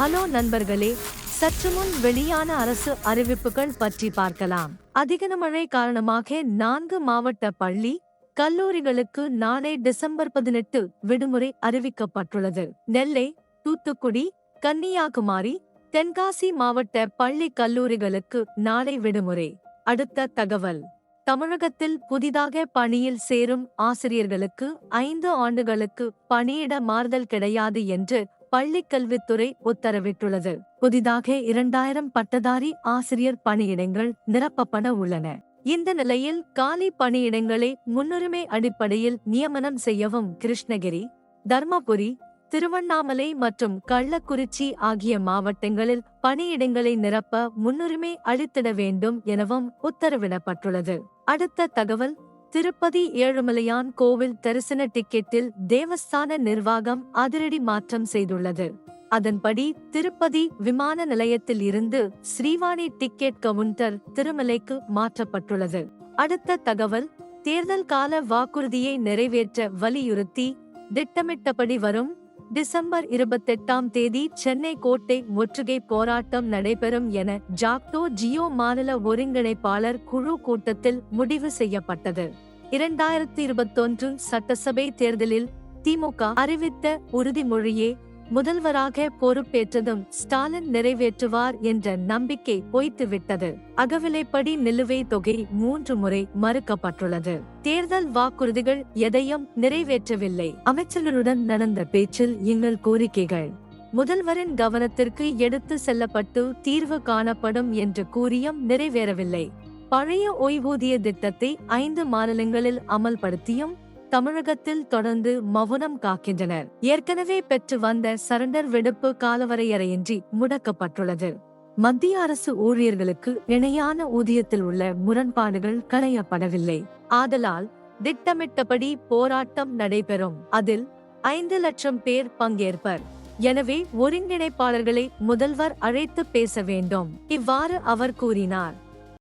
Hello நண்பர்களே சற்று முன் வெளியான அரசு அறிவிப்புகள் பற்றி பார்க்கலாம். அதிக மழை காரணமாக நான்கு மாவட்ட பள்ளி கல்லூரிகளுக்கு நாளை டிசம்பர் பதினெட்டு விடுமுறை அறிவிக்கப்பட்டுள்ளது. நெல்லை தூத்துக்குடி கன்னியாகுமரி தென்காசி மாவட்ட பள்ளி கல்லூரிகளுக்கு நாளை விடுமுறை. அடுத்த தகவல். தமிழகத்தில் புதிதாக பணியில் சேரும் ஆசிரியர்களுக்கு ஐந்து ஆண்டுகளுக்கு பணியிட மாறுதல் கிடையாது என்று பள்ளிக்கல்வித்துறை உத்தரவிட்டுள்ளது. புதிதாக இரண்டாயிரம் பட்டதாரி ஆசிரியர் பணியிடங்கள் நிரப்பப்பட உள்ளன. இந்த நிலையில் காலி பணியிடங்களை முன்னுரிமை அடிப்படையில் நியமனம் செய்யவும் கிருஷ்ணகிரி தர்மபுரி திருவண்ணாமலை மற்றும் கள்ளக்குறிச்சி ஆகிய மாவட்டங்களில் பணியிடங்களை நிரப்ப முன்னுரிமை அளித்திட வேண்டும் எனவும் உத்தரவிடப்பட்டுள்ளது. அடுத்த தகவல் திருப்பதி ஏழுமலையான் கோவில் தரிசன டிக்கெட்டில் தேவஸ்தான நிர்வாகம் அதிரடி மாற்றம் செய்துள்ளது. அதன்படி திருப்பதி விமான நிலையத்தில் இருந்து ஸ்ரீவாணி டிக்கெட் கவுண்டர் திருமலைக்கு மாற்றப்பட்டுள்ளது. அடுத்த தகவல் தேர்தல் கால வாக்குறுதியை நிறைவேற்ற வலியுறுத்தி திட்டமிட்டபடி வரும் டிசம்பர் இருபத்தெட்டாம் தேதி சென்னை கோட்டை முற்றுகை போராட்டம் நடைபெறும் என ஜாக்டோ ஜியோ மாநில ஒருங்கிணைப்பாளர் குழு கூட்டத்தில் முடிவு செய்யப்பட்டது. இரண்டாயிரத்தி இருபத்தொன்று சட்டசபை தேர்தலில் திமுக அறிவித்த உறுதிமொழியே முதல்வராக பொறுப்பேற்றதும் ஸ்டாலின் நிறைவேற்றுவார் என்ற நம்பிக்கை பொய்த்துவிட்டது. அகவிலைப்படி நிலுவைத் தொகை மூன்று முறை மறுக்கப்பட்டுள்ளது. தேர்தல் வாக்குறுதிகள் எதையும் நிறைவேற்றவில்லை. அமைச்சர்களுடன் நடந்த பேச்சில் எங்கள் கோரிக்கைகள். முதல்வரின் கவனத்திற்கு எடுத்து செல்லப்பட்டு தீர்வு காணப்படும் என்று கூறியும் நிறைவேறவில்லை. பழைய ஓய்வூதிய திட்டத்தை ஐந்து மாநிலங்களில் அமல்படுத்தியும் தமிழகத்தில் தொடர்ந்து மௌனம் காக்கின்றனர். ஏற்கனவே பெற்று வந்த சரண்டர் விடுப்பு காலவரையறையின்றி முடக்கப்பட்டுள்ளது. மத்திய அரசு ஊழியர்களுக்கு இணையான ஊதியத்தில் உள்ள முரண்பாடுகள் களையப்படவில்லை. ஆதலால் திட்டமிட்டபடி போராட்டம் நடைபெறும். அதில் ஐந்து லட்சம் பேர் பங்கேற்பர். எனவே ஒருங்கிணைப்பாளர்களை முதல்வர் அழைத்து பேச வேண்டும். இவ்வாறு அவர் கூறினார்.